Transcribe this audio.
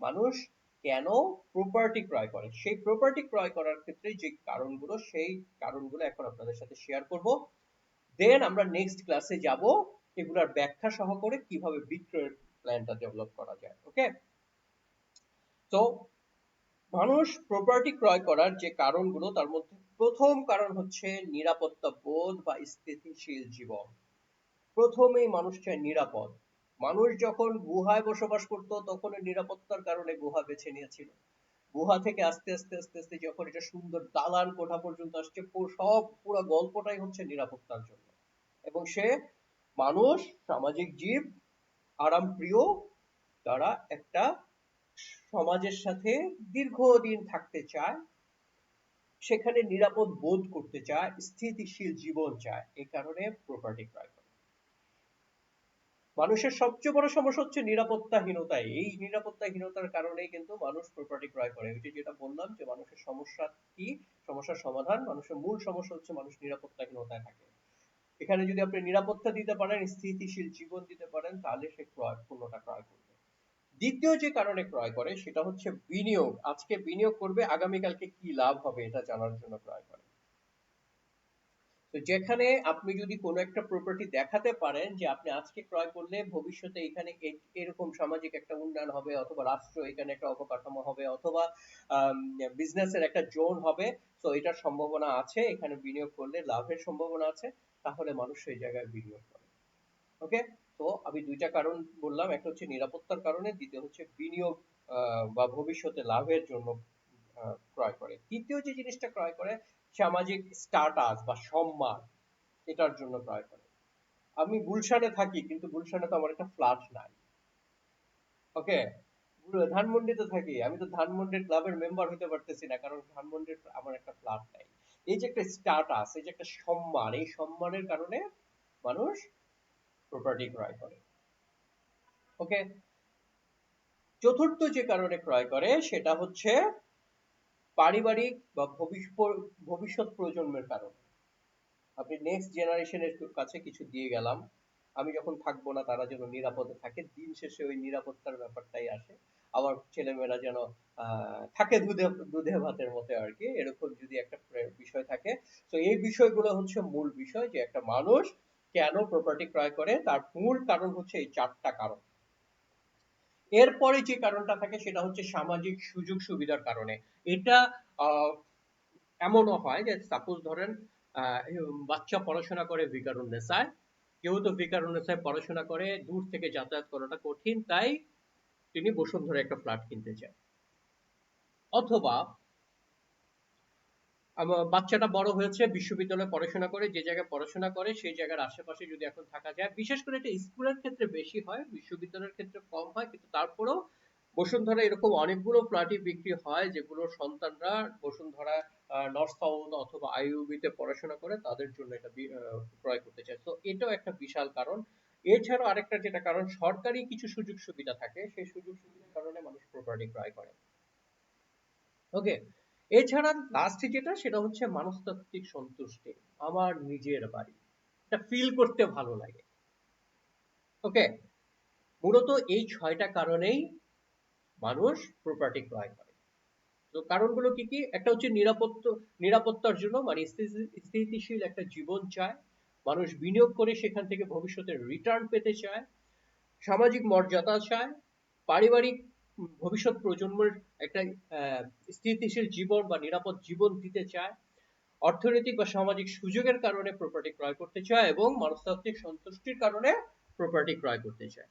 মানুষ কেন প্রপার্টি ক্রয় করে? সেই প্রপার্টি ক্রয় করার ক্ষেত্রে যে কারণগুলো, সেই কারণগুলো এখন আপনাদের সাথে শেয়ার করব। দেন আমরা নেক্সট ক্লাসে যাব এগুলার ব্যাখ্যা সহ করে কীভাবে বিক্রয়ের প্ল্যানটা ডেভেলপ করা যায় ওকে তো মানুষ প্রপার্টি ক্রয় করার যে কারণগুলো, তার মধ্যে প্রথম কারণ হচ্ছে নিরাপত্তা বোধ বা স্থিতিশীল জীবন। প্রথমেই মানুষ চায় নিরাপদ। মানুষ যখন গুহায় বসবাস করত, তখন নিরাপত্তার কারণে গুহা বেছে নিয়েছিল। গুহা থেকে আস্তে আস্তে আস্তে আস্তে যখন এটা সুন্দর দালান কোঠা পর্যন্ত আসছে সব পুরো গল্পটাই হচ্ছে নিরাপত্তার জন্য। এবং সে মানুষ, সামাজিক জীব আরাম প্রিয় তারা একটা সমাজের সাথে দীর্ঘদিন থাকতে চায়, সেখানে নিরাপদ বোধ করতে চায়, স্থিতিশীল জীবন চায় এই কারণে প্রপার্টি ক্রয় করে মানুষের সবচেয়ে বড় সমস্যা হচ্ছে নিরাপত্তাহীনতা। এই নিরাপত্তাহীনতার কারণেই কিন্তু মানুষ প্রপার্টি ক্রয় করে। ওই যেটা বললাম যে মানুষের সমস্যা কি? সমস্যার সমাধান, মানুষের মূল সমস্যা হচ্ছে মানুষ নিরাপত্তাহীনতায় থাকে। এখানে যদি আপনি নিরাপত্তা দিতে পারেন, স্থিতিশীল জীবন দিতে পারেন, তাহলে সে ক্রয়, পণ্যটা ক্রয় করবে। দ্বিতীয় যে কারণে ক্রয় করে, সেটা হচ্ছে বিনিয়োগ। আজকে বিনিয়োগ করবে, আগামীকালকে কি লাভ হবে, এটা জানার জন্য ক্রয় করে। তো যেখানে আপনি যদি কোনো একটা প্রপার্টি দেখাতে পারেন যে আপনি আজকে ক্রয় করলে ভবিষ্যতে এখানে এরকম সামাজিক একটা উন্নয়ন হবে অথবা রাষ্ট্র এখানে একটা অবকাঠামো হবে অথবা বিজনেসের একটা জোন হবে তো এটার সম্ভাবনা আছে, এখানে বিনিয়োগ করলে লাভের সম্ভাবনা আছে, তাহলে মানুষ সেই জায়গায় বিনিয়োগ করে। ওকে তো আমি দুইটা কারণ বললাম, একটা হচ্ছে নিরাপত্তার কারণে, দ্বিতীয় হচ্ছে বিনিয়োগ বা ভবিষ্যতে লাভের জন্য ক্রয় করে। তৃতীয় যে জিনিসটা ক্রয় করে সামাজিক স্ট্যাটাস বা সম্মান, এটার জন্য ক্রয় করে। আমি গুলশানে থাকি, কিন্তু গুলশানে তো আমার একটা ফ্ল্যাট নাই। ওকে ধানমন্ডিতে থাকি, আমি তো ধানমন্ডির ক্লাবের মেম্বার হতে পারতেছি না, কারণ ধানমন্ডির আমার একটা ফ্ল্যাট নাই। এই যে একটা স্ট্যাটাস এই যে একটা সম্মান, এই সম্মানের কারণে মানুষ প্রপার্টি ক্রয় করে। ওকে চতুর্থ যে কারণে ক্রয় করে, সেটা হচ্ছে পারিবারিক বা ভবিষ্যৎ প্রজন্মের কারণে। আপনি নেক্সট জেনারেশনের কাছে কিছু দিয়ে গেলাম। আমি যখন থাকব না, তারা যেন নিরাপদে থাকে। দিন শেষে ওই নিরাপত্তার ব্যাপারটাই আসে। আবার ছেলেমেয়েরা যেন থাকে দুধে দুধে ভাতের মতো আর কি। এরকম যদি একটা বিষয় থাকে। তো এই বিষয়গুলো হচ্ছে মূল বিষয় যে একটা মানুষ কেন প্রপার্টি ক্রয় করে। তার মূল কারণ হচ্ছে এই চারটা কারণ। এরপরে যে কারণটা থাকে সেটা হচ্ছে সামাজিক সুযোগ সুবিধার কারণে। এটা এমনও হয় যে সাপোজ ধরেন বাচ্চা পড়াশোনা করে ভিকারুন্নেসায় কেউ তো ভিকারুন্নেসায় পড়াশোনা করে, দূর থেকে যাতায়াত করাটা কঠিন, তাই তিনি বসুন্ধরা একটা ফ্ল্যাট কিনতে চায়। অথবা বাচ্চাটা বড় হয়েছে, বিশ্ববিদ্যালয়ে পড়াশোনা করে, যে জায়গায় পড়াশোনা করে, সেই জায়গার আশেপাশে যদি এখন থাকা যায়। বিশেষ করে এটা স্কুলের ক্ষেত্রে বেশি হয়, বিশ্ববিদ্যালয়ের ক্ষেত্রে কম হয়, কিন্তু তারপরেও বসুন্ধরা এরকম অনেকগুলো ফ্ল্যাটই বিক্রি হয়, যেগুলো সন্তানরা বসুন্ধরা নর্থ সাউথ অথবা আইইউবিতে পড়াশোনা করে, তাদের জন্য এটা ক্রয় করতে চায়। তো এটাও একটা বিশাল কারণ। এছাড়াও আরেকটা যেটা কারণ, সরকারি কিছু সুযোগ সুবিধা থাকে, সেই সুযোগ সুবিধার কারণে মানুষ প্রপার্টি ক্রয় করে। ওকে এছাড়া লাস্টে যেটা, সেটা হচ্ছে মনস্তাত্ত্বিক সন্তুষ্টি, আমার নিজের বাড়ি। এটা ফিল করতে ভালো লাগে। ওকে মূলত এই ছয়টা কারণেই মানুষ প্রপার্টি ক্রয় করে। তো কারণগুলো কি কি? একটা হচ্ছে নিরাপত্তা, নিরাপত্তার জন্য মানে স্থিতিশীল একটা জীবন চায়। মানুষ বিনিয়োগ করে সেখান থেকে ভবিষ্যতে রিটার্ন পেতে চায়। সামাজিক মর্যাদা চায়। পারিবারিক ভবিষ্যৎ প্রজন্মের একটা স্থিতিশীল জীবন বা নিরাপদ জীবন দিতে চায়, অর্থনৈতিক বা সামাজিক সুযোগের কারণে প্রপার্টি ক্রয় করতে চায় এবং মনস্তাত্ত্বিক সন্তুষ্টির কারণে প্রপার্টি ক্রয় করতে চায়।